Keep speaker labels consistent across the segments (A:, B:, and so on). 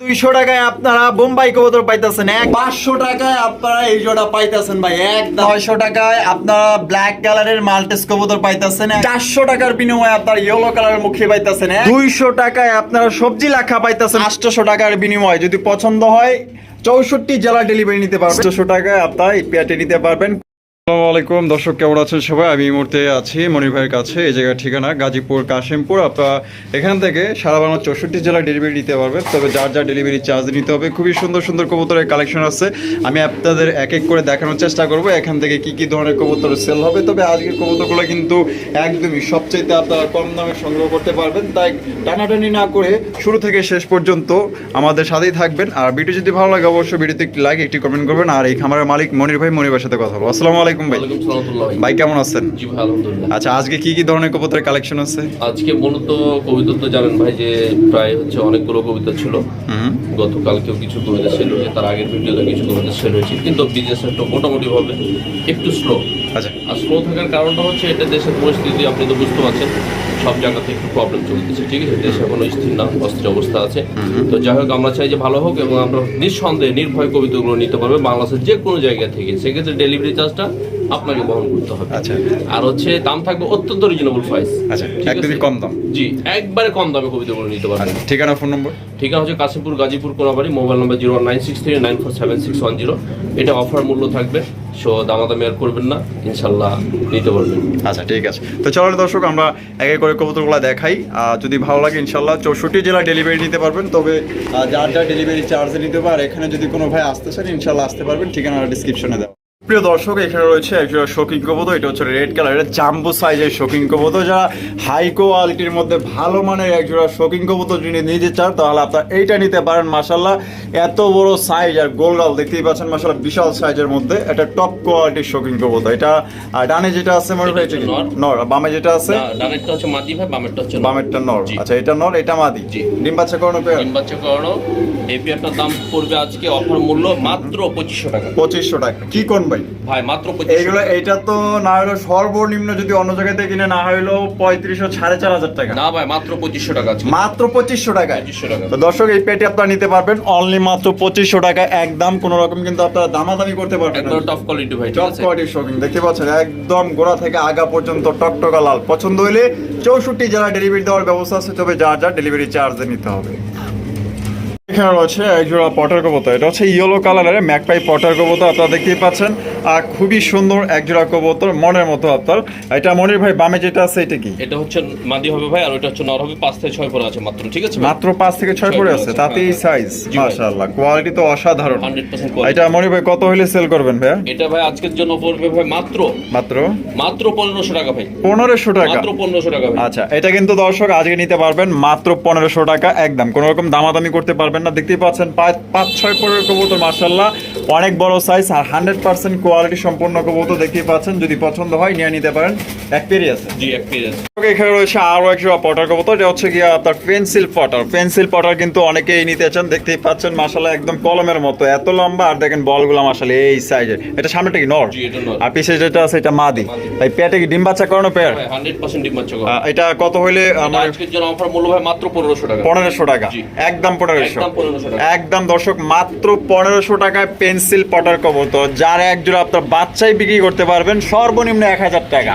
A: দুইশো টাকায় আপনারা বোম্বাই কবুতর পাইতেছেন। এক পাঁচশো টাকায় আপনারা এই জোড়া পাইতেছেন ভাই এক নয়শো টাকায় আপনারা ব্ল্যাক কালারের মাল্টেস কবুতর পাইতেছেন। চারশো টাকার বিনিময়ে আপনার ইয়েলো কালারের মুখে পাইতেছেন দুইশো টাকায় আপনারা সবজি লাখা পাইতেছেন। আটশোশো টাকার বিনিময়ে যদি পছন্দ হয় চৌষট্টি জেলা ডেলিভারি নিতে পারবেন। আটশোশো টাকায় আপনারা এই পেয়ারটি নিতে পারবেন।
B: আসসালামু আলাইকুম। দর্শক, কেমন আছেন সবাই? আমি এই মুহূর্তে আছি মনির ভাইয়ের কাছে, এই জায়গার ঠিকানা গাজীপুর কাশিমপুর। আপনারা এখান থেকে সারা বাংলা চৌষট্টি জেলায় ডেলিভারি নিতে পারবেন। তবে যার যার ডেলিভারি চার্জ নিতে হবে, খুবই সুন্দর সুন্দর কবুতরের কালেকশন আছে। আমি আপনাদের এক এক করে দেখানোর চেষ্টা করব, এখান থেকে কি কি ধরনের কবুতর সেল হবে। তবে আজকের কবুতরগুলো কিন্তু একদমই সবচাইতে আপনারা কম দামে সংগ্রহ করতে পারবেন। তাই টানাটানি না করে শুরু থেকে শেষ পর্যন্ত আমাদের সাথেই থাকবেন। আর ভিডিও যদি ভালো লাগে, অবশ্যই ভিডিওতে একটি লাইক একটি কমেন্ট করবেন। আর এই খামারের মালিক মনির ভাই, মনির ভাইয়ের সাথে কথা বলব। আসসালামু আলাইকুম। ভাই।
C: ভাই।
B: ভাই কেমন আছেন?
C: জি ভাই আলহামদুলিল্লাহ।
B: আচ্ছা আজকে কি কি ধরনের কবুতরের কালেকশন আছে?
C: আজকে মূলত কবিতা তো জানেন ভাই যে প্রায় হচ্ছে অনেকগুলো কবিতা ছিল। গতকালকেও কিছু কবিতা সেল হয়েছে তার আগের ভিডিওতে কিছু কবিতা সেল হয়েছে। কিন্তু বিজনেস একটু মোটামুটি ভাবে একটু স্লো
B: আচ্ছা।
C: আর স্লো থাকার কারণটা হচ্ছে এটা দেশের পরিস্থিতি আপনি তো বুঝতে পারছেন সব জায়গাতে একটু প্রবলেম চলতেছে ঠিক আছে? দেশ এখনও স্থির না অস্থির অবস্থা আছে। তো যাই হোক আমরা চাই যে ভালো হোক এবং আমরা নিঃসন্দেহে নির্ভয় কবিতাগুলো নিতে পারবে বাংলাদেশের যে কোনো জায়গা থেকে। সেক্ষেত্রে ডেলিভারি চার্জটা আপনাকে বহন করতে হবে।
B: আচ্ছা।
C: আর হচ্ছে দাম থাকবে অত্যন্ত রিজনেবল প্রাইস
B: আচ্ছা একদমই কম দাম।
C: জি একবারে কম দামে কবিতাগুলো নিতে পারবেন।
B: আচ্ছা ঠিকানা ফোন নম্বর
C: ঠিকানা হচ্ছে Kashimpur Gazipur Konabari mobile number zero nine six three nine four seven six one zero এটা অফার মূল্য থাকবে। সো দামাদামি আর করবেন না, ইনশাল্লাহ নিতে পারবেন।
B: আচ্ছা ঠিক আছে। তো চলো দর্শক, আমরা এক করে কবুতরগুলো দেখাই। যদি ভালো লাগে, ইনশাল্লাহ চৌষট্টি জেলা ডেলিভারি নিতে পারবেন। তবে যার যার ডেলিভারি চার্জ নিতে পারে এখানে যদি কোনো ভাই আসতে চান, ইনশাল্লাহ আসতে পারবেন। ঠিকানা ডিসক্রিপশনে দেওয়া। প্রিয় দর্শক এখানে রয়েছে একজোড়া শৌখিন কবুতর এটা হচ্ছে রেড কালারের জাম্বু সাইজের শৌখিন কবুতর যারা হাই কোয়ালিটির মধ্যে ভালো মানের একজোড়া শৌখিন কবুতর যদি নিতে চান তাহলে আপনার এইটা নিতে পারেন মাসাল্লাহ এত বড় সাইজ আর গোলগাল দেখতেই পাচ্ছেন মাসাল্লাহ বিশাল সাইজের মধ্যে এটা টপ কোয়ালিটির শৌখিন কবুতর। এটা ডানে যেটা আছে মনে হয়
C: নর।
B: বামে যেটা আছে?
C: ডানেরটা হচ্ছে মাদি ভাই বামেরটা হচ্ছে।
B: বামেরটা নর। আচ্ছা এটা নর এটা মাদি?
C: জি।
B: ডিম বাচ্চা করানো পেয়ার?
C: ডিম বাচ্চা করানো। এই পেয়ারটার দাম পড়বে আজকে অফার মূল্য মাত্র পঁচিশশো টাকা।
B: পঁচিশশো টাকা। কি কোন ভাই
C: ভাই মাত্র
B: এইগুলো এইটা তো না হলো সর্বনিম্ন যদি অন্য জায়গা থেকে কিনে না হলো পঁয়ত্রিশশো সাড়ে চার হাজার টাকা।
C: না ভাই মাত্র পঁচিশশো টাকা
B: মাত্র পঁচিশশো
C: টাকা।
B: তো দর্শক এই পেটি আপনারা নিতে পারবেন। অনলি মাত্র পঁচিশশো টাকা একদম কোনো রকম কিন্তু আপনারা দামাদামি করতে পারবেন
C: টপ কোয়ালিটি ভাই
B: টপ
C: আছে?
B: কোয়ালিটির শপিং দেখতে পাচ্ছেন? একদম গোড়া থেকে আগা পর্যন্ত টকটকা লাল। পছন্দ হলে চৌষট্টি জেলা ডেলিভারি দেওয়ার ব্যবস্থা আছে তবে যার যার ডেলিভারি চার্জ নিতে হবে। এখানে রয়েছে একজোড়া পটার কবুতর এটা হচ্ছে ইয়েলো কালারের ম্যাকপাই পটার কবুতর আপনারা দেখতেই পাচ্ছেন। আর খুবই সুন্দর একজোড়া কবুতর মনের মতো আপনার। এটা মনির ভাই বামে যেটা আছে এটা কি?
C: এটা হচ্ছে মাদি হবে ভাই আর ওটা হচ্ছে নর হবে পাঁচ থেকে ছয় পরে আছে মাত্র ঠিক আছে
B: মাত্র পাঁচ থেকে ছয় পরে আছে তাতেই সাইজ মাশাআল্লাহ কোয়ালিটি তো অসাধারণ। এটা মনির ভাই কত হইলে সেল করবেন ভাইয়া?
C: এটা ভাই আজকের জন্য পড়বে ভাই মাত্র।
B: মাত্র?
C: মাত্র পনেরোশো টাকা ভাই।
B: পনেরোশো টাকা?
C: মাত্র পনেরোশো টাকা
B: আচ্ছা এটা কিন্তু দর্শক আজকে নিতে পারবেন মাত্র পনেরোশো টাকা একদম। কোনো রকম দামাদামি করতে পারবেন না দেখতেই পাচ্ছেন পাঁচ ছয় পরের কবুতর মার্শাল্লাহ অনেক বড় সাইজ আর হান্ড্রেড পার্সেন্ট কোয়ালিটি সম্পূর্ণ কবুতর দেখতেই পাচ্ছেন। যদি পছন্দ হয় নিয়ে নিতে পারেন। এক পেরি আছে।
C: জি এক্সপিরিয়েন্স
B: এখানে রয়েছে আরও একশো পটার কবুতর এটা হচ্ছে গিয়ে আপনার পেন্সিল পটার পেন্সিল পটার কিন্তু অনেকেই নিতে চান দেখতেই পাচ্ছেন মাসাল্লাহ একদম কলমের মতো। এত লম্বা আর দেখেন বলগুলো মাসাল্লাহ এই সাইজের এটা সামনেটা কি নর। আর পিছে যেটা আছে এটা মাদি। ভাই পেটে কি ডিম বাচ্চা করানো পেয়ার?
C: হান্ড্রেড পার্সেন্ট ডিম বাচ্চা
B: এটা কত হইলে আমার
C: আজকের জন্য অফার মূল্য ভাই মাত্র পনেরোশো টাকা।
B: পনেরোশো টাকা। একদম পনেরোশো।
C: একদম 1500 টাকা।
B: একদম দর্শক মাত্র পনেরোশো টাকায় পেন্সিল পটার কবুতর। যার এক জোড়া আপনার বাচ্চাই বিক্রি করতে পারবেন সর্বনিম্ন এক হাজার টাকা।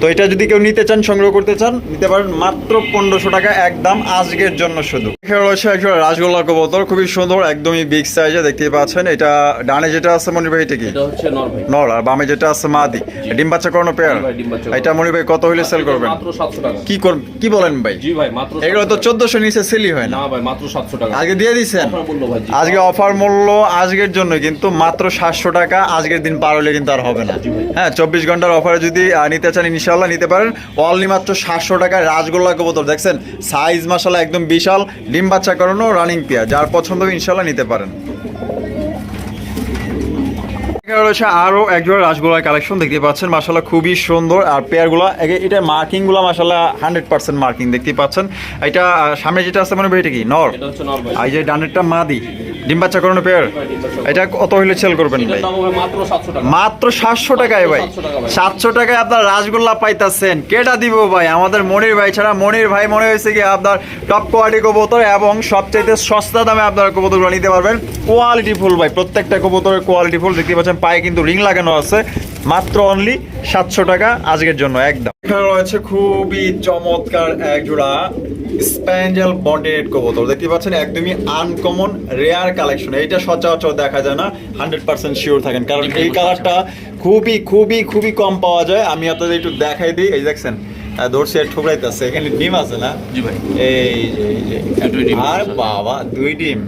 B: তো এটা যদি কেউ নিতে চান সংগ্রহ করতে চান নিতে পারেন মাত্র পনেরোশো টাকা একদম আজকের জন্য শুধু। এখানে রয়েছে রাসগোল্লা কবুতর খুবই সুন্দর একদমই বিগ সাইজে দেখতেই পাচ্ছেন। এটা ডানে যেটা আছে মনির ভাই এটা কি?
C: নর
B: আর বামে যেটা আছে মাদি। ডিম বাচ্চা করানো পেয়ার এটা মনির ভাই কত হইলে সেল করবেন? কি করবেন কি বলেন ভাই? এগুলো তো চোদ্দশো নিচে সেলই হয় না।
C: ভাই মাত্র সাতশো টাকা।
B: আজকে দিয়ে দিচ্ছেন। আজকে অফার মূল্য আজকের জন্য কিন্তু মাত্র সাতশো টাকা আজকের দিন পার হলে কিন্তু আর হবে না। হ্যাঁ চব্বিশ ঘণ্টার অফারে যদি নিতে চান ইনশাল্লাহ নিতে পারেন। অনলি মাত্র সাতশো টাকা রাজগোল্লা কবুতর। দেখছেন সাইজ মাসালা একদম বিশাল ডিম বাচ্চা করানো রানিং পেয়ার যার পছন্দ ইনশাল্লাহ নিতে পারেন। এখানে রয়েছে আরও একজোড়া রাসগোলার কালেকশন দেখতে পাচ্ছেন। মাসাল্লাহ খুবই সুন্দর। আর পেয়ারগুলো এটা মার্কিংগুলো মাসাল্লাহ হান্ড্রেড পার্সেন্ট মার্কিং দেখতে পাচ্ছেন। এটা সামনে যেটা আছে মনে হয় এটা কি? নর?
C: এটা
B: আর যে ডানেরটা মাদি ডিম বাচ্চা করানো পেয়ার এটা কত হইলে সেল করবেন ভাই?
C: মাত্র সাতশো
B: টাকায় ভাই।
C: 700 টাকা ভাই।
B: সাতশো টাকায় আপনার রাসগোল্লা পাইতাছেন। কেটা দিব ভাই? আমাদের মনির ভাই ছাড়া মনির ভাই মনে হয়েছে কি আপনার টপ কোয়ালিটি কবুতর এবং সবচাইতে সস্তা দামে আপনার কবুতরগুলো নিতে পারবেন। কোয়ালিটি ফুল ভাই প্রত্যেকটা কবুতরের কোয়ালিটি ফুল দেখতে পাচ্ছেন। পায়ে কিন্তু রিং লাগানো আছে মাত্র অনলি সাতশো টাকা আজকের জন্য একদম। এখানে রয়েছে খুবই চমৎকার এক জোড়া স্প্যাঞ্জেল বন্ডেড কবুতর। দেখতে পাচ্ছেন একদমই আনকমন রেয়ার কালেকশন এইটা সচরাচর দেখা যায় না হান্ড্রেড পার্সেন্ট শিওর থাকেন। কারণ এই কালারটা খুবই খুবই খুবই কম পাওয়া যায়। আমি আপনাদের একটু দেখাই দিই। এই দেখছেন ধরছে ঠুকরাইতেছে। এখানে ডিম আছে না?
C: জি ভাই।
B: এই যে আর বাবা দুই ডিম।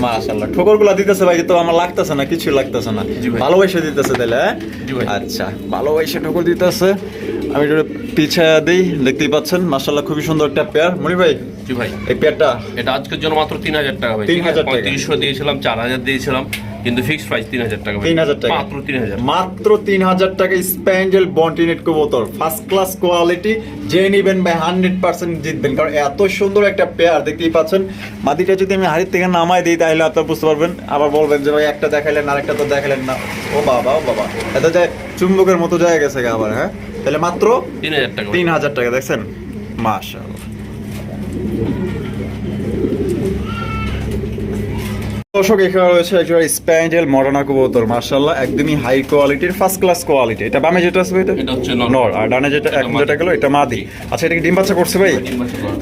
B: মাশাআল্লাহ ঠোকরগুলা দিতেছে ভাই তো আমার লাগতেছে না কিছু লাগতেছে না। ভালোবাসে দিতেছে তাহলে হ্যাঁ? আচ্ছা ভালোবাসে ঠোকর দিতেছে আমি একটু পিছিয়ে দিই দেখতেই পাচ্ছেন মাশাআল্লাহ খুবই সুন্দর একটা পেয়ার। মনি ভাই
C: জি ভাই।
B: এই পেয়ারটা?
C: এটা আজকের জন্য মাত্র তিন হাজার টাকা ভাই।
B: 3,000 টাকা।
C: পঁয়ত্রিশশো দিয়েছিলাম চার হাজার দিয়েছিলাম কিন্তু ফিক্সড প্রাইস তিন হাজার টাকা ভাই।
B: তিন হাজার টাকা।
C: মাত্র তিন হাজার।
B: মাত্র তিন হাজার টাকা স্প্যাঞ্জেল বন্টিনেট কবুতর। ফার্স্ট ক্লাস কোয়ালিটি যে নিবেন ভাই হান্ড্রেড পার্সেন্ট জিতবেন। কারণ এত সুন্দর একটা পেয়ার দেখতেই পাচ্ছেন। মাদিটা যদি আমি হাড়ির থেকে নামাই দিই তাহলে আপনার বুঝতে পারবেন। আবার বলবেন যে ভাই একটা দেখাইলেন আরেকটা তো দেখাইলেন না। ও বাবা ও বাবা। এটা যে চুম্বকের মতো জায়গা গেছে আবার হ্যাঁ? তাহলে মাত্র
C: তিন হাজার টাকা।
B: দেখছেন? মাশাআল্লাহ। দর্শক এখানে রয়েছে একজন স্প্যাঞ্জেল মডার্না কবুতর মার্শাল্লাহ একদমই হাই কোয়ালিটির ফার্স্ট ক্লাস কোয়ালিটি এটা বামে যেটা আছে ভাই এটা?
C: নর।
B: আর ডানে যেটা এখন যেটা গেল এটা মাদি। আচ্ছা এটা কি ডিম বাচ্চা করছে ভাই।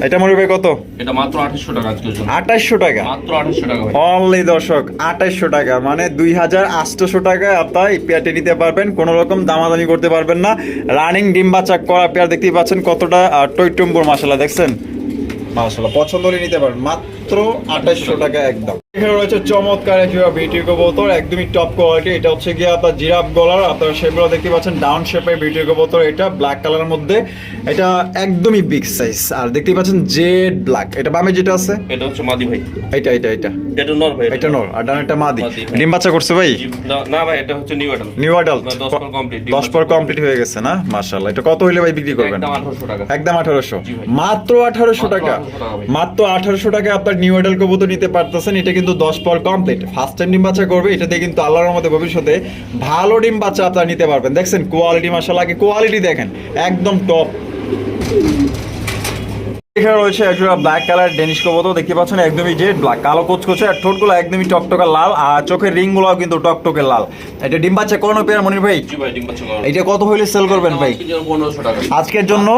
B: এটা মনে ভাই কত?
C: এটা মাত্র আঠাশশো টাকা আজকের
B: আঠাইশশো টাকা।
C: মাত্র আঠাশশো টাকা
B: অনলি দর্শক আঠাইশশো টাকা মানে দুই হাজার আটশোশো টাকায় আপনার পেয়ারটি নিতে পারবেন কোনো রকম দামাদামি করতে পারবেন না। রানিং ডিম বাচ্চা করা পেয়ার দেখতেই পাচ্ছেন কতটা টৈটম্বর মাসালা দেখছেন? মাসালা পছন্দ হলে নিতে পারেন মাত্র আঠাইশশো টাকা একদম। এখানে রয়েছে চমৎকার কবুতর একদমই টপ কোয়ালিটি এটা হচ্ছে গিয়ে আপনার জিরাফ গলার আপনারা শেপগুলো দেখতে পাচ্ছেন ডাউন শেপের কবুতর এটা ব্ল্যাক কালারের মধ্যে। এটা একদমই বিগ সাইজ আর দেখতেই পাচ্ছেন জেড ব্ল্যাক এটা বামে যেটা আছে?
C: এটা হচ্ছে মাদি ভাই।
B: এটা এটা এটা
C: এটা নর ভাই
B: এটা নর। আর ডানেরটা মাদি।
C: মাদি,
B: ডিম বাচ্চা করছে ভাই?
C: না- না ভাই এটা হচ্ছে নিউ অ্যাডাল্ট
B: নিউ অ্যাডাল্ট
C: না, দশ পর complete, ডিম
B: পর কমপ্লিট হয়ে গেছে না? মাশাআল্লাহ। এটা কত হইলে ভাই বিক্রি করবেন?
C: একদম টাকা।
B: মাত্র আঠারোশো টাকা।
C: 1800 টাকা
B: মাত্র টাকা আপনার নিউ অ্যাডাল কবুতর নিতে পারতেছেন। এটা কিন্তু দশ পর কমপ্লিট ফার্স্ট টাইম ডিম বাচ্চা করবে, এটা দিয়ে কিন্তু আল্লাহর মধ্যে ভবিষ্যতে ভালো ডিম বাচ্চা আপনারা নিতে পারবেন। দেখছেন কোয়ালিটি মাশাআল্লাহ, আগে কোয়ালিটি দেখেন, একদম টপ এখানে রয়েছে একটা ব্ল্যাক কালার ডেনিশ কবুতর দেখতে পাচ্ছেন একদমই জেড ব্ল্যাক কালো কোচকোচে আর ঠোঁটগুলো একদমই টকটকে লাল আর চোখের রিংগুলো কিন্তু টকটকে লাল। এটা ডিম বাচ্চা কোনো পেয়ার মনির ভাই। এটা কত হইলে সেল করবেন ভাই?
C: আজকের জন্য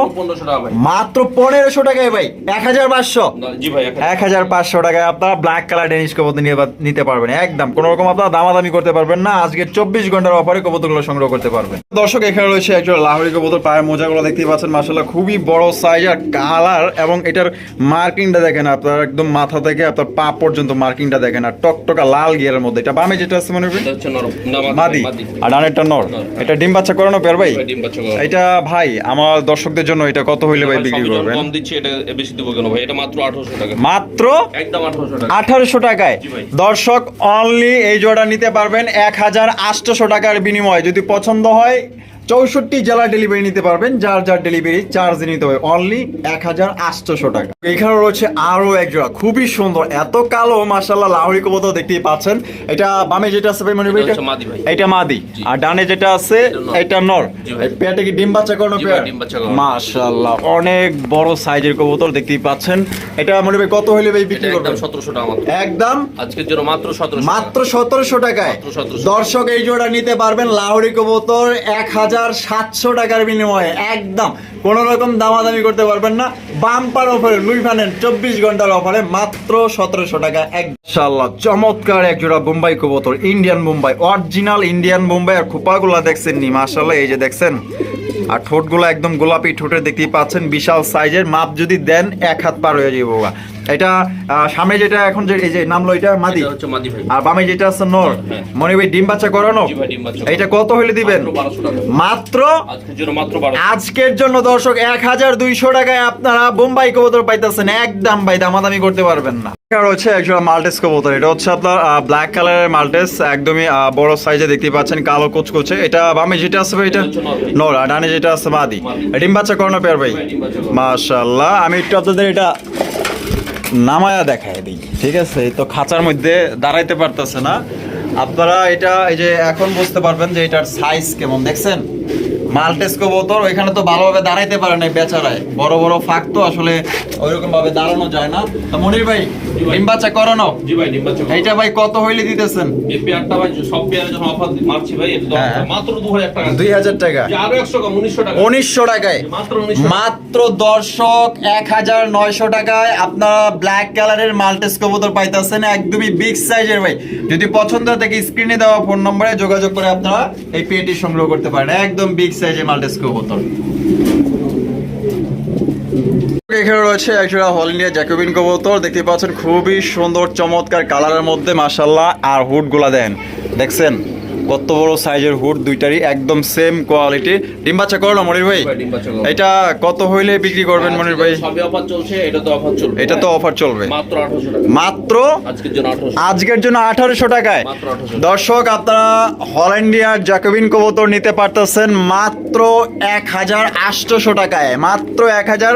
B: মাত্র পনেরোশো টাকায় ভাই এক হাজার পাঁচশো।
C: এক-
B: হাজার। পাঁচশো টাকায় আপনারা ব্ল্যাক কালার ডেনিশ কবুতর নিয়ে নিতে পারবেন একদম। কোনো রকম আপনারা দামাদামি করতে পারবেন না আজকে চব্বিশ ঘণ্টার অফারে কবুতরগুলো সংগ্রহ করতে পারবেন। দর্শক এখানে রয়েছে একজন লাহোরি কবুতর পায়ের মোজাগুলো দেখতেই পাচ্ছেন মাসাল্লাহ খুবই বড় সাইজ আর কালার এবং এটার মার্কিংটা দেখেন আপনার একদম মাথা থেকে আপনার পা পর্যন্ত মার্কিংটা দেখেন আর টকটকা লাল গিয়ারের মধ্যে। এটা বামে যেটা আছে মনে হয়
C: মাদি
B: আর ডানেরটা নর।
C: নর।
B: এটা ডিম বাচ্চা করানো পেয়ার ভাই। এটা ভাই আমার দর্শকদের জন্য এটা কত হইলে ভাই বিক্রি
C: সবই যখন
B: করবেন
C: কম দিচ্ছি এটা বেশি দেবো কেন ভাই? এটা মাত্র আঠারোশো টাকা।
B: মাত্র
C: একদম আঠারোশো টাকা।
B: আঠারোশো টাকায়। দর্শক অনলি এই জোড়া নিতে পারবেন এক হাজার আটশোশো টাকার বিনিময়ে। যদি পছন্দ হয় চৌষট্টি জেলা ডেলিভারি নিতে পারবেন যার যার ডেলিভারি চার্জ নিতে হবে অনলি এক হাজার আটশোশো টাকা। এখানে রয়েছে আরও এক জোড়া খুবই সুন্দর এত কালো মাসাল্লাহ লাহরি কবুতর দেখতেই পাচ্ছেন। এটা বামে যেটা আছে ভাই মনে
C: ভাই।
B: এটা মাদি আর ডানে যেটা আছে
C: এটা নর।
B: পেয়ারটা কি ডিম বাচ্চা করানো পেয়ার। মাশাআল্লাহ অনেক বড় সাইজের কবুতর দেখতেই পাচ্ছেন। এটা মনে ভাই কত হইলে ভাই বিক্রি করবেন?
C: সতেরোশো টাকা
B: একদম?
C: আজকের জন্য মাত্র সতেরোশো
B: মাত্র সতেরোশো টাকায়। দর্শক এই জোড়া নিতে পারবেন লাহোরি কবুতর এক হাজার সাতশো টাকার বিনিময়ে একদম কোন রকম দামাদামি করতে পারবেন না। বাম্পার অফারে লুই ফানেন চব্বিশ ঘণ্টার অফারে মাত্র সতেরোশো টাকা একশাল্লাহ চমৎকার এক জোড়া বোম্বাই কবুতর Indian Bombay original Indian Bombay আর খোপাগুলা দেখছেন নি মাশাল্লাহ এই যে দেখছেন? আর ঠোঁটগুলো একদম গোলাপি ঠোঁটের দেখতেই পাচ্ছেন, বিশাল সাইজের মাপ যদি দেন, এক হাত পার হয়ে যাব এটা সামনে যেটা এখন যে এই যে নামলো এটা মাদি। আর বামে যেটা আছে নর।
C: হ্যাঁ।
B: মনে ভাই ডিম বাচ্চা করানো। এটা কত হলে দিবেন?
C: মাত্র 1200 টাকা।
B: মাত্র?
C: আজকের জন্য মাত্র বারো
B: আজকের জন্য দর্শক এক হাজার দুইশো টাকায় আপনারা বোম্বাই কবুতর পাইতেছেন। একদম ভাই দামাদামি করতে পারবেন না। হচ্ছে একজন মাল্টেস কবুতর। এটা হচ্ছে আপনার ব্ল্যাক কালারের মাল্টেস। একদমই বড় সাইজে দেখতে পাচ্ছেন কালো কুচকুচে। এটা বামে যেটা আছে ভাই এটা
C: নর
B: আর ডানে যেটা আছে মাদি। ডিম বাচ্চা করানো পেয়ার ভাই। মাশাল্লাহ আমি একটু আপনাদের এটা নামায়া দেখায় দিই, ঠিক আছে? তো খাঁচার মধ্যে দাঁড়াইতে পারতেছে না। আপনারা এটা, এই যে এখন বুঝতে পারবেন যে এটার সাইজ কেমন, দেখছেন? মাল্টেস কবুতর ওইখানে তো ভালোভাবে দাঁড়াইতে পারে না বেচারায়। বড় বড় ফাঁক তো আসলে ওইরকম ভাবে দাঁড়ানো যায় না। তো মনির ভাই ডিম বাচ্চা করানো
C: জি ভাই ডিম বাচ্চা
B: এইটা ভাই কত হইলে দিতেছেন?
C: এই পেয়ারটা ভাই সব পেয়ারে যখন অফার মারছি ভাই এটা
B: হ্যাঁ।
C: মাত্র 2000 টাকা।
B: দুই হাজার টাকা।
C: যে আরও 100 কম 1900 টাকা।
B: উনিশশো টাকায়।
C: মাত্র 1900
B: মাত্র দর্শক এক হাজার নয়শো টাকায় আপনারা ব্ল্যাক কালারের মাল্টেস কবুতর পাইতেছেন একদমই বিগ সাইজের ভাই। যদি পছন্দ হয় থেকে স্ক্রিনে দেওয়া ফোন নম্বরে যোগাযোগ করে আপনারা এই পেটি সংগ্রহ করতে পারেন। একদম বিগ সাইজের মাল্টেস কবুতর। এখানে রয়েছে একজোড়া হল ইন্ডিয়া জ্যাকোবিন কবুতর। দেখতে পাচ্ছেন খুবই সুন্দর চমৎকার কালারের মধ্যে মাসাল্লাহ আর হুডগুলা দেন দেখছেন? কত বড় সাইজের হুড দুইটারই একদম সেম কোয়ালিটি ডিম বাচ্চা করল মনির ভাই?
C: করল।
B: এটা কত হইলে বিক্রি করবেন মনির ভাই?
C: অফার চলছে এটা তো অফার চলবে।
B: এটা তো অফার চলবে।
C: মাত্র 1800 টাকা।
B: মাত্র?
C: আজকের জন্য 1800
B: আজকের জন্য আঠারোশো টাকায়। দর্শক আপনারা হল্যান্ডিয়ার জ্যাকোবিন কবুতর নিতে পারতেছেন মাত্র এক হাজার আটশোশো টাকায়। মাত্র এক হাজার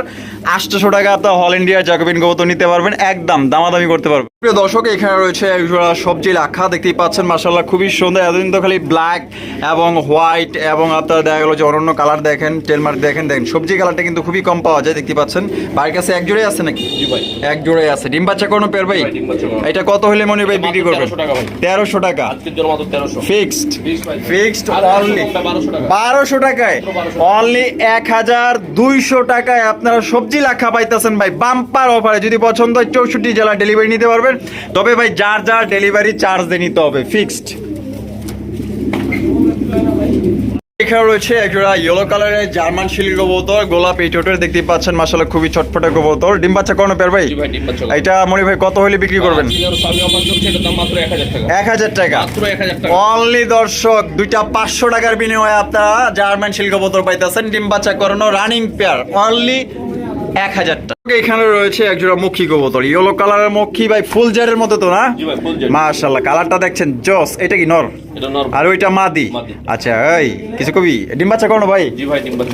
B: আটশোশো টাকা তো অল ইন্ডিয়ার জ্যাকোবিন কবুতর নিতে পারবেন একদম দামাদামি করতে পারবেন। প্রিয় দর্শক এখানে রয়েছে একজোড়া সবজি রাখা দেখতেই পাচ্ছেন মাসাল্লাহ খুবই সুন্দর। এতদিন তো খালি ব্ল্যাক এবং হোয়াইট এবং আপনারা দেখা গেলো যে অনন্য কালার দেখেন টেলমার্ক দেখেন দেখেন সবজি কালারটা কিন্তু খুবই কম পাওয়া যায় দেখতে পাচ্ছেন। বাড়ির কাছে এক জোড়াই আছে নাকি? এক জোড়াই আছে। ডিম বাচ্চা কোনো পের ভাই। এটা কত হলে মনে ভাই বিক্রি
C: মাত্র
B: করবেন?
C: 1300 টাকা ভাই।
B: তেরোশো টাকা।
C: আজকের জন্য মাত্র 1300
B: ফিক্সড ফিক্সড অনলি বারোশো টাকায়। অনলি এক হাজার দুইশো টাকায় আপনারা সবজি লাখা পাইতেছেন ভাই। বাম্পার অফারে যদি পছন্দ হয় চৌষট্টি জেলা ডেলিভারি নিতে পারবেন তবে ভাই যার যার ডেলিভারি চার্জ দিয়ে নিতে হবে ফিক্সড এখানে রয়েছে ইয়েলো কালারের জার্মান শিলি কবুতর গোলাপ এই টোটের দেখতে পাচ্ছেন মাসাল্লাহ খুবই কবুতর। ডিম বাচ্চা কোনো পেয়ার ভাই। এটা মনে ভাই কত হলে বিক্রি করবেন?
C: আজকের জন্য সবই অফার চলছে এটার দাম মাত্র 1000 টাকা।
B: এক হাজার টাকা।
C: মাত্র 1000 টাকা।
B: অনলি দর্শক দুইটা পাঁচশো টাকার বিনিময়ে আপনারা জার্মান বোতল পাইতেছেন ডিম বাচ্চা করানো রানিং পেয়ার অনলি এক হাজার টাকা এখানে রয়েছে একজোড়া মক্ষী কবুতর। ইয়েলো কালারের মক্ষী ভাই ফুল জারের মতো তো না?
C: জি ভাই ফুল জেড
B: মাশাল্লাহ কালারটা দেখছেন জস এটা কি নর? আর ওইটা মাদি। আচ্ছা এই কিছু কবি? ডিম বাচ্চা ভাই?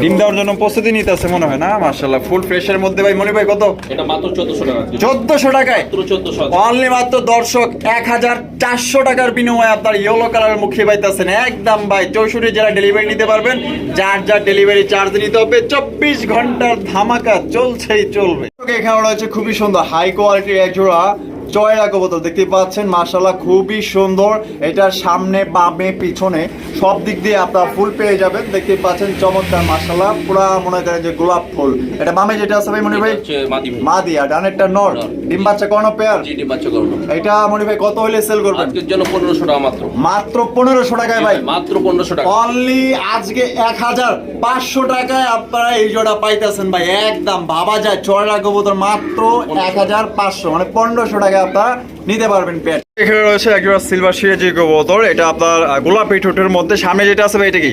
C: ডিম।
B: দেওয়ার জন্য প্রস্তুতি নিতে আছে মনে হয় না? মাশাল্লাহ ফুল ফ্রেশের মধ্যে ভাই মনে ভাই কত?
C: এটা মাত্র 1400 টাকা।
B: চোদ্দশো টাকায়?
C: মাত্র 1400
B: অনলি মাত্র দর্শক এক হাজার চারশো টাকার বিনিময়ে আপনার ইয়েলো কালারের মুখে পাইতেছেন। একদম ভাই চৌষট্টি জেলা ডেলিভারি নিতে পারবেন যার যার ডেলিভারি চার্জ নিতে হবে চব্বিশ ঘণ্টার ধামাকা চলছেই চলবে। এখানে রয়েছে খুবই সুন্দর হাই কোয়ালিটির এক জোড়া। চয়রা কবুতর দেখতে পাচ্ছেন মার্শাল্লাহ খুবই সুন্দর। এটার সামনে বামে পিছনে সব দিক দিয়ে আপনারা ফুল পেয়ে যাবেন। দেখতে পাচ্ছেন চমৎকার মার্শাল্লাহ পুরা মনে করেন যে গোলাপ ফুল। এটা বামে যেটা আছে ভাই মনে ভাই?
C: মাদি
B: ডানেরটা নর। ডিম বাচ্চা কোনো পেয়ার?
C: জি ডিম বাচ্চা।
B: এটা মনি ভাই কত হইলে সেল করবেন?
C: আজকের জন্য 1500 টাকা মাত্র।
B: মাত্র পনেরোশো টাকায় ভাই।
C: মাত্র 1500 টাকা।
B: অনলি আজকে এক হাজার পাঁচশো টাকায় আপনারা এই জোড়া পাইতেছেন ভাই একদম। ভাবা যায় কবুতর মাত্র এক হাজার পাঁচশো মানে পনেরোশো আপনারা নিতে পারবেন পেট। এখানে রয়েছে একজোড়া সিলভার সিরাজি কবুতর এটা আপনার গোলাপি ঠোঁটের মধ্যে সামনে যেটা আছে ভাই এটা কি?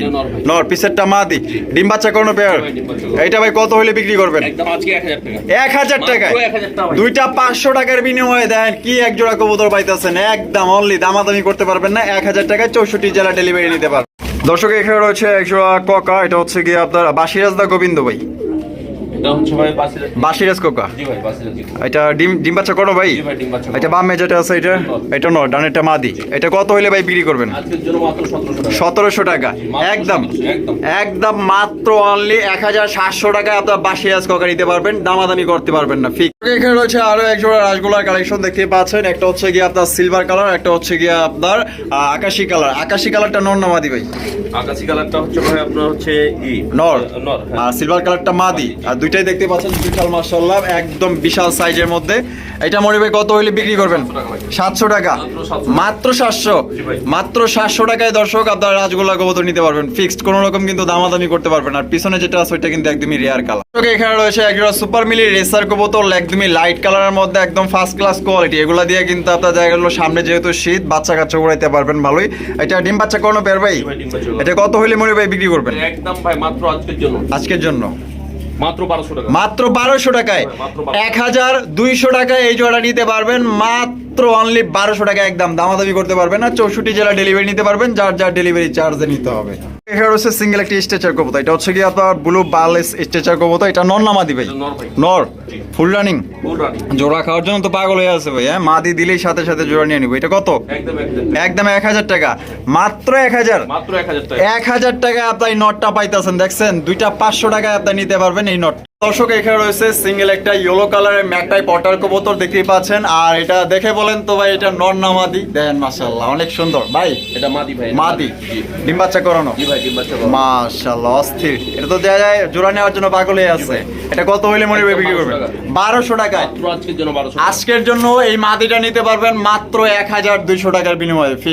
C: নর
B: পিসেরটা মাদি। ডিম বাচ্চা কোনো পেয়ার
C: ভাই, ডিম বাচ্চা করানো।
B: ভাই কত হইলে বিক্রি করবেন?
C: একদম আজকে 1000 টাকা।
B: এক হাজার টাকায়?
C: 1000 টাকা ভাই।
B: দুইটা পাঁচশো টাকার বিনিময়ে দেন কি এক জোড়া কবুতর পাইতেছেন। একদম অনলি দামাদামি করতে পারবেন না এক হাজার টাকায় চৌষট্টি জেলা ডেলিভারি নিতে পারবেন। দর্শক এখানে রয়েছে এক জোড়া ককা এটা হচ্ছে গিয়ে আপনার বাসিরাজ দা গোবিন্দ ভাই
C: এটা হচ্ছে ভাই বাসিরা
B: বাসিরাজ কোকা
C: জি ভাই বাসিরা জি
B: এটা ডিম ডিম বাচ্চা করো ভাই?
C: জি ভাই ডিম বাচ্চা
B: এটা বামে যেটা আছে এটা? এটা নয় ডানেরটা মাদি। এটা কত হইলে ভাই বিক্রি করবেন?
C: আজকের জন্য মাত্র 1700 টাকা।
B: সতেরোশো টাকা। একদম।
C: একদম।
B: একদম মাত্র অনলি এক হাজার সাতশো টাকায় আপনার বাসিরাজ কোকা নিতে পারবেন দামাদামি করতে পারবেন না ফিক এখানে রয়েছে আরও এক জোড়া রাসগোলার কালেকশন দেখতে পাচ্ছেন। একটা হচ্ছে গিয়ে আপনার সিলভার কালার একটা হচ্ছে গিয়ে আপনার আকাশি কালার আকাশি কালারটা নর না মাদি ভাই?
C: আকাশি কালারটা হচ্ছে ভাই আপনার হচ্ছে ই।
B: নর।
C: নর হ্যাঁ।
B: আর সিলভার কালারটা মাদি। আর দুইটাই দেখতে পাচ্ছেন বিশাল মাশাআল্লাহ একদম বিশাল সাইজের মধ্যে। এটা মনি ভাই কত হইলে বিক্রি করবেন? সাতশো টাকা মাত্র সাতশো। মাত্র সাতশো? টাকায় দর্শক আপনারা রাজগোল্লা কবুতর নিতে পারবেন। ফিক্সড কোনো রকম কিন্তু দামাদামি করতে পারবেন। আর পিছনে যেটা আছে ওইটা কিন্তু একদমই রেয়ার কালার এখানে রয়েছে একটা সুপার মিলি রেসার কবুতর একদমই লাইট কালারের মধ্যে একদম ফার্স্ট ক্লাস কোয়ালিটি এগুলা দিয়ে কিন্তু আপনার দেখা গেলো সামনে যেহেতু শীত বাচ্চা কাচ্চা উড়াইতে পারবেন ভালোই। এটা ডিম বাচ্চা কোনো পেয়ার ভাই। এটা কত হইলে মনি ভাই বিক্রি করবেন?
C: একদম ভাই মাত্র আজকের জন্য।
B: আজকের জন্য।
C: মাত্র বারোশো
B: টাকায়। এক হাজার দুইশো টাকায় এই জোড়া নিতে পারবেন। মাত্র অনলি বারোশো টাকা একদম দামাদামি করতে পারবেন না। চৌষট্টি জেলা ডেলিভারি নিতে পারবেন। যার যার ডেলিভারি চার্জে নিতে হবে। এখানে হচ্ছে সিঙ্গেল একটি স্ট্রেচার কবুতর। এটা হচ্ছে কি আপনার ব্লু বাল স্ট্রেচার কবুতর। এটা নর ভাই
C: এটা নর ভাই।
B: নর? ফুল রানিং জোড়া খাওয়ার জন্য তো পাগল হয়ে আছে ভাই হ্যাঁ? মাদি দিলেই সাথে সাথে জোড়া নিয়ে নিবো। এটা কত?
C: একদম
B: এক হাজার টাকা। মাত্র এক হাজার?
C: এক হাজার টাকা।
B: এক হাজার টাকায় আপনি এই নটটা পাইতেছেন। দেখছেন দুইটা পাঁচশো টাকায় আপনি নিতে পারবেন এই নট। দর্শক এখানে রয়েছে সিঙ্গেল একটা ইয়েলো কালারের ম্যাকটাই পটার কবুতর দেখতেই পাচ্ছেন। আর এটা দেখে বলেন তো ভাই এটা নর নামাদি দেখেন মাশাআল্লাহ অনেক সুন্দর। ভাই
C: এটা মাদি ভাই
B: মাদি। ডিম বাচ্চা করানো?
C: জি ভাই ডিম বাচ্চা করানো।
B: মাশাআল্লাহ অস্থির। এটা তো দেয়া যায় জোড়া নেওয়ার জন্য পাগল হয়ে আছে। এটা কত হইলে মনে হবে বিক্রি করবেন? বারোশো টাকায়।
C: আজকের জন্য
B: আজকের জন্য এই মাদিটা নিতে পারবেন মাত্র এক হাজার দুইশো টাকার বিনিময়ে ফিক্স।